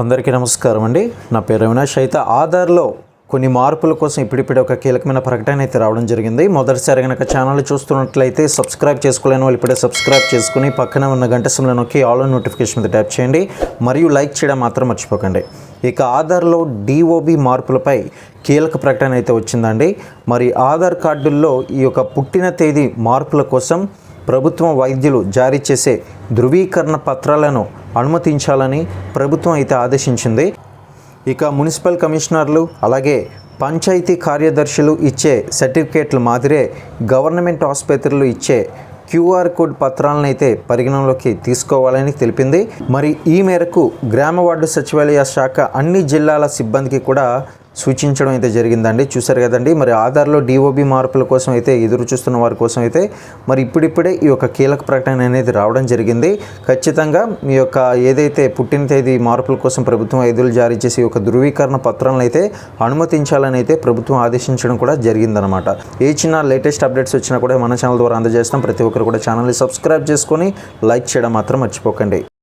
అందరికీ నమస్కారం అండి. నా పేరు అవినాష్. అయితే ఆధార్లో కొన్ని మార్పుల కోసం ఇప్పుడిప్పుడే ఒక కీలకమైన ప్రకటన అయితే రావడం జరిగింది. మొదటిసారి కనుక ఛానల్ చూస్తున్నట్లయితే సబ్స్క్రైబ్ చేసుకోలేని వాళ్ళు ఇప్పుడే సబ్స్క్రైబ్ చేసుకుని పక్కన ఉన్న గంట సింబల్ నొక్కి ఆల్ నోటిఫికేషన్ మీద ట్యాప్ చేయండి. మరియు లైక్ చేయడం మాత్రం మర్చిపోకండి. ఇక ఆధార్లో డిఓబి మార్పులపై కీలక ప్రకటన అయితే వచ్చిందండి. మరి ఆధార్ కార్డుల్లో ఈ యొక్క పుట్టిన తేదీ మార్పుల కోసం ప్రభుత్వం వైద్యులు జారీ చేసే ధృవీకరణ పత్రాలను అనుమతించాలని ప్రభుత్వం అయితే ఆదేశించింది. ఇక మున్సిపల్ కమిషనర్లు అలాగే పంచాయతీ కార్యదర్శులు ఇచ్చే సర్టిఫికేట్ల మాదిరే గవర్నమెంట్ ఆసుపత్రులు ఇచ్చే క్యూఆర్ కోడ్ పత్రాలను అయితే పరిగణనలోకి తీసుకోవాలని తెలిపింది. మరి ఈ మేరకు గ్రామ వార్డు సచివాలయ శాఖ అన్ని జిల్లాల సిబ్బందికి కూడా సూచించడం అయితే జరిగిందండి. చూసారు కదండి మరి ఆధార్లో డిఓబి మార్పుల కోసం అయితే ఎదురు చూస్తున్న వారి కోసం అయితే మరి ఇప్పుడిప్పుడే ఈ యొక్క కీలక ప్రకటన అనేది రావడం జరిగింది. ఖచ్చితంగా మీ యొక్క ఏదైతే పుట్టిన తేదీ మార్పుల కోసం ప్రభుత్వం ఐదులు జారీ చేసి ఒక ధృవీకరణ పత్రాలను అయితే అనుమతించాలని అయితే ప్రభుత్వం ఆదేశించడం కూడా జరిగిందనమాట ఏ చిన్న లేటెస్ట్ అప్డేట్స్ వచ్చినా కూడా మన ఛానల్ ద్వారా అందజేస్తాం. ప్రతి ఒక్కరు కూడా ఛానల్ని సబ్స్క్రైబ్ చేసుకొని లైక్ చేయడం మాత్రం మర్చిపోకండి.